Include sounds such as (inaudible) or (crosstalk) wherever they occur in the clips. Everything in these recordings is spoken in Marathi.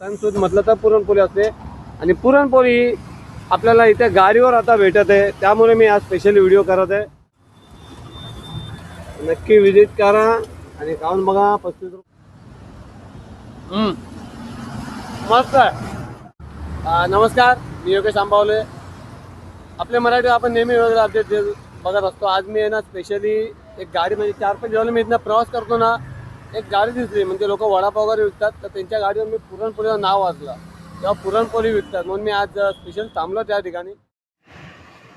सणसूद म्हटलं तर पुरणपोळी असते. आणि पुरणपोळी आपल्याला इथे गाडीवर आता भेटत आहे. त्यामुळे मी आज स्पेशल व्हिडिओ करत आहे. नक्की विजिट करा आणि खाऊन बघा पस्तीस रुपये. मस्त आहे. नमस्कार मी योगेश आंबावले. आपल्या मराठी आपण नेहमी वेगवेगळे अपडेट बघत असतो. आज मी आहे ना स्पेशली एक गाडी म्हणजे चार पाच दिवस मी इथनं प्रवास करतो ना एक गाडी दिसली म्हणजे लोक वडापाव वगैरे विकतात तर त्यांच्या गाडीवर मी पुरणपोळीचं नाव वाचलं तेव्हा पुरणपोळी विकतात. म्हणून मी आज स्पेशल थांबलो त्या ठिकाणी.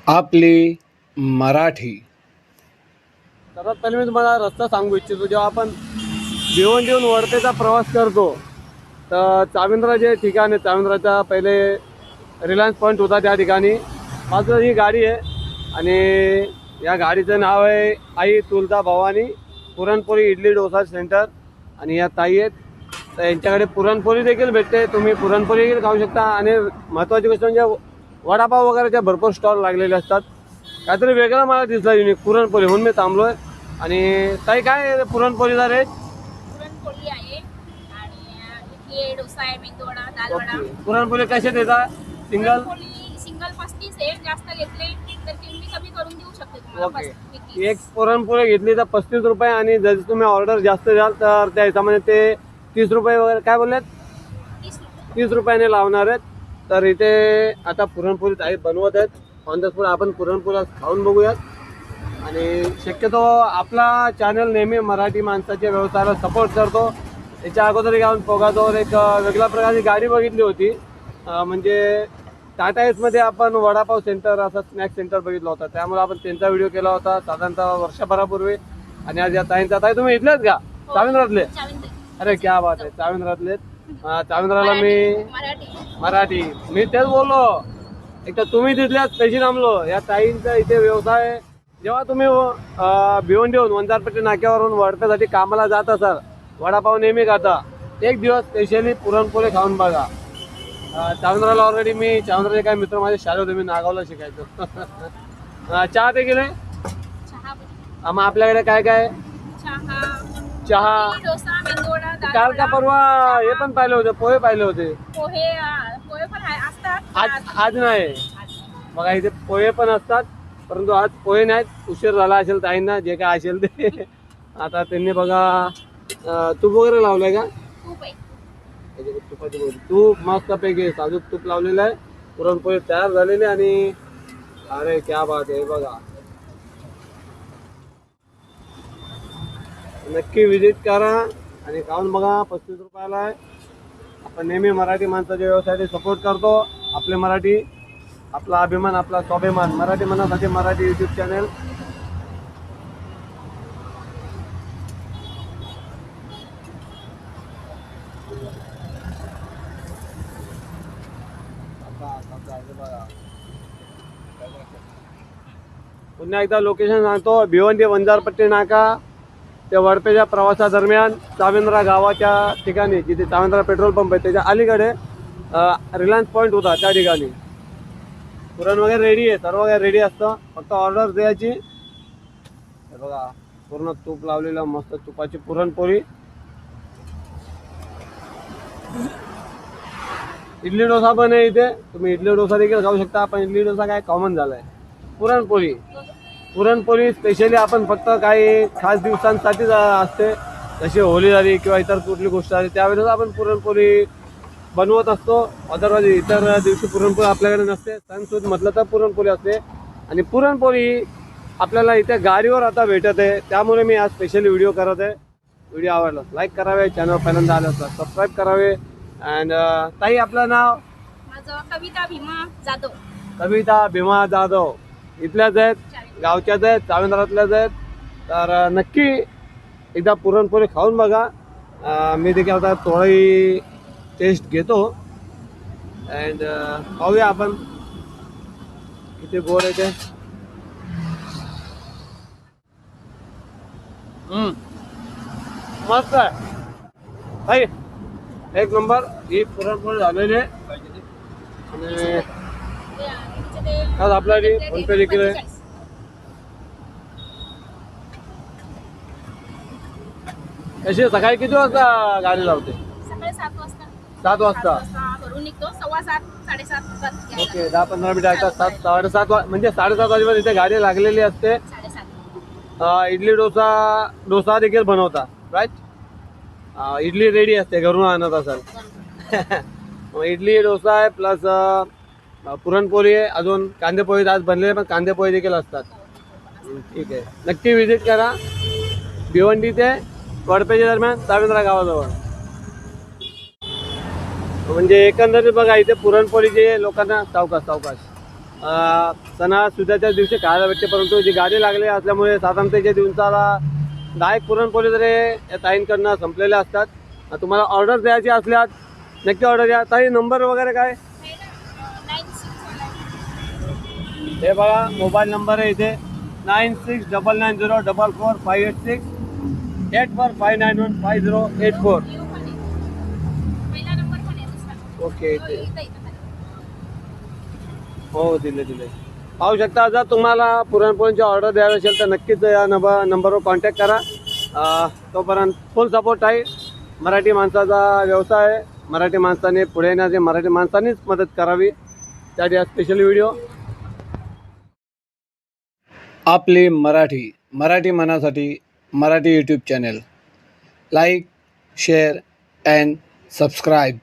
आपली मराठी. सर्वात पहिले मी तुम्हाला रस्ता सांगू इच्छितो. जेव्हा आपण भिवंडीहून वडतेचा प्रवास करतो तर चाविंद्रा जे ठिकाण आहे चाविंद्राचा पहिले रिलायन्स पॉईंट होता त्या ठिकाणी. बाजूला ही गाडी आहे आणि या गाडीचं नाव आहे आई तुलता भवानी पुरणपोळी इडली डोसा सेंटर आणि या ताई आहेत. तर यांच्याकडे पुरणपोळी देखील भेटते. तुम्ही पुरणपोळी देखील खाऊ शकता. आणि महत्त्वाची गोष्ट म्हणजे वडापाव वगैरेच्या भरपूर स्टॉल लागलेले असतात. काहीतरी वेगळं मला दिसलं युनिक पुरणपोळी म्हणून मी थांबलोय. आणि ताई काय आहे पुरणपोळीचा रेट पुरणपोळी आहे. आणि डोसा आहे मेंदूवडा पुरणपोळी कसे देतात सिंगल? सिंगल पस्तीस आहे. जास्त घेतले तर ते मी कमी करून देऊ शकते तुम्हाला ओके. पस्तीस, एकतीस. एक पुरणपोळी घेतली तर पस्तीस रुपये आणि जर तुम्ही ऑर्डर जास्त द्याल तर त्या हिशोबाने ते तीस रुपये वगैरे काय बोललेत तीस रुपये. तीस रुपयाने लावणार आहेत तर इथे आता पुरणपोळी ताई बनवत आहेत ऑन द स्पॉट आपण पुरणपोळी खाऊन बघूयात आणि शक्यतो आपला चॅनल नेहमी मराठी माणसाच्या व्यवसायाला सपोर्ट करतो याच्या अगोदर एक आपण पोगाजवळ एक अं, वेगळ्या प्रकारची गाडी बघितली होती अं, म्हणजे टाटा एसमध्ये आपण वडापाव सेंटर असं स्नॅक सेंटर बघितलं होतं. त्यामुळे आपण त्यांचा व्हिडिओ केला होता साधारणतः वर्षभरापूर्वी. आणि आज या ताईंचा ताई तुम्ही इथलेच का? हो. चाविंद्रातले? चाविंद्र. अरे क्या बात आहे चाविंद्रातले. चाविंद्राला मी मराठी मी तेच बोललो. एक तर तुम्ही तिथल्या स्पेशल थांबलो या ताईंचा इथे व्यवसाय जेव्हा तुम्ही अं, भिवंडीहून वंजारपेटी नाक्यावरून वडप्यासाठी कामाला जात असाल वडापाव नेहमी खाता. एक दिवस स्पेशली पुरणपोळी खाऊन बघा. अं, चावंद्राला ऑलरेडी मी चावंद्राचे काही मित्र माझे शाळे होते मी नागावला शिकायचो. (laughs) चहा ते गेले मग आपल्याकडे काय काय? चहा. काल का परवा हे पण पाहिले होते पोहे पाहिले होते. आज आज नाही. बघा इथे पोहे पण असतात परंतु आज पोहे नाहीत. उशीर झाला असेल ताईंना जे काय असेल ते. (laughs) आता त्यांनी बघा तूप वगैरे लावलंय का? त्याच्यात तुपाची तूप मस्त पैकी साजूक तूप लावलेलं आहे. पुरणपोळी तयार झालेली आणि अरे क्या बात आहे बघा. नक्की विजिट करा आणि खाऊन बघा पस्तीस रुपयाला आहे. आपण नेहमी मराठी माणसाच्या व्यवसायासाठी सपोर्ट करतो. आपले मराठी आपला अभिमान आपला स्वाभिमान. मराठी मनासाठी मराठी युट्यूब चॅनल पुन्हा एकदा लोकेशन सांगतो भिवंडी वंजारपट्टी नाका. ते वडपेच्या प्रवासादरम्यान चावेंद्रा गावाच्या ठिकाणी जिथे चावेंद्रा पेट्रोल पंप आहे त्याच्या अलीकडे रिलायन्स पॉईंट होता त्या ठिकाणी. पुरण वगैरे रेडी आहे सर्व काही रेडी असतं. फक्त ऑर्डर द्यायची. बघा पूर्ण तूप लावलेलं मस्त तुपाची पुरणपोळी. इडली डोसा पण आहे इथे. तुम्ही इडली डोसा देखील खाऊ शकता. पण इडली डोसा काय कॉमन झालाय. पुरणपोळी. पुरणपोळी स्पेशली आपण फक्त काही खास दिवसांसाठीच असते. जशी होळी झाली किंवा इतर कुठली गोष्ट झाली त्यावेळेस आपण पुरणपोळी बनवत असतो. अदरवाईज इतर दिवशी पुरणपोळी आपल्याकडे नसते. सणसूद म्हटलं तर पुरणपोळी असते. आणि पुरणपोळी आपल्याला इथे गाडीवर आता भेटत आहे. त्यामुळे मी आज स्पेशली व्हिडिओ करत आहे. व्हिडिओ आवडला लाईक करावे चॅनल पहिल्यांदा आलं असतं सबस्क्राईब करावे. अँड ताई आपलं नाव? माझं कविता भीमा जाधव. कविता भीमा जाधव. इथल्याच आहेत. गावच्याच आहेत चावेंद्रातल्याच आहेत. तर नक्की एकदा पुरणपोळी खाऊन बघा. अं, मी देखील आता थोडी टेस्ट घेतो. अँड पाहूया आपण. किती गोड आहे ते. हम्म. मस्त आहे. ताई, एक नंबर ही पुरणपोळी झालेली आहे. आणि आज आपल्याकडे फोन पे देखील आहे. कशी सकाळी किती वाजता गाडी लावते? सकाळी सात वाजता. सात वाजता. भरून निघतो. सव्वा सात साडेसात वाजता यायला. ओके दहा पंधरा मिनिटं लागतात सात साडेसात वा म्हणजे साडेसात वाजेपर्यंत इथे गाडी लागलेली असते. साडेसात. अ, इडली डोसा डोसा देखील बनवता. राईट इडली रेडी असते घरून आणत असाल. (laughs) इडली डोसा आहे प्लस पुरणपोळी आहे अजून कांदेपोळी आज बनलेले पण कांदेपोळी देखील असतात. ठीक आहे. नक्की विजिट करा. भिवंडी ते वडपेच्या दरम्यान सावेंद्रा गावाजवळ. म्हणजे एकंदरीत बघा इथे पुरणपोळी जे लोकांना सावकाश सावकाश. अं, सणासुद्धाच्या दिवशी खायला भेटते परंतु जी गाडी लागली असल्यामुळे साधारणतः दिवसाला दहा एक पुरणपोळी तरी या ताईंकडनं संपलेल्या असतात तुम्हाला ऑर्डर द्यायची असल्यास नक्की ऑर्डर द्या ताई नंबर वगैरे काय? हे बघा मोबाईल नंबर आहे इथे. Nine six double nine zero double four five eight six eight four five nine one five zero eight four okay हो. हो दिले दिले. पाहू शकता. जर तुम्हाला पुरणपोळीची ऑर्डर द्यावी असेल तर नक्कीच या नंबर नंबरवर कॉन्टॅक्ट करा. तोपर्यंत फुल सपोर्ट आहे. मराठी माणसाचा व्यवसाय आहे. मराठी माणसाने पुढे येण्याचे मराठी माणसानेच मदत करावी. त्यासाठी हा स्पेशल व्हिडिओ आपली Marathi Marathi मनासाठी Marathi YouTube channel like share and subscribe